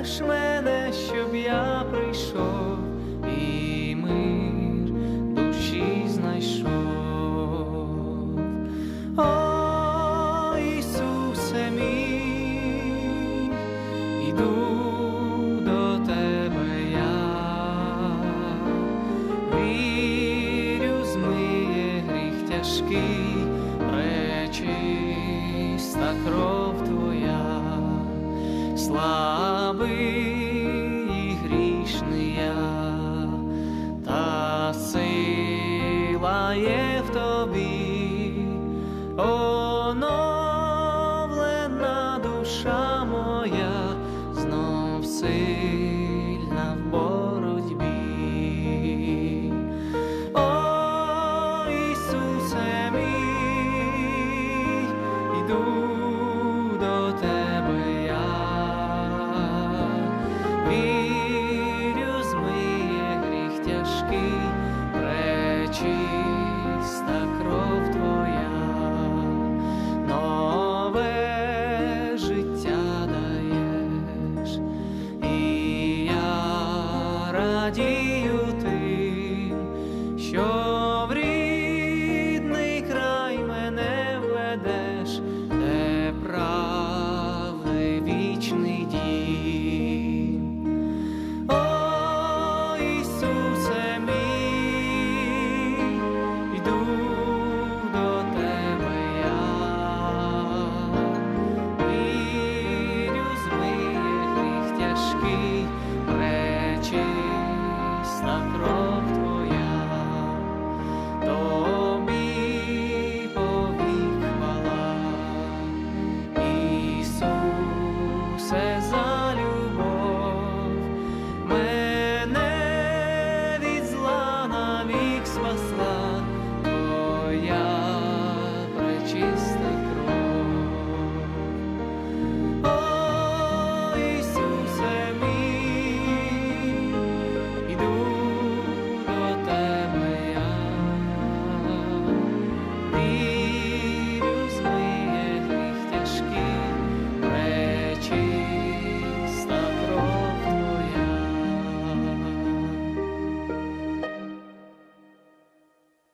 Поклич мене, щоб я прийшов і мир душі знайшов, О, Ісусе мій, іду до тебе я, вірю, змиє гріх тяжкий, пречиста кров твоя. Слава слабий і грішний я, та сила є в тобі, оновлена душа моя, знов сильна в Бога. you Jesus.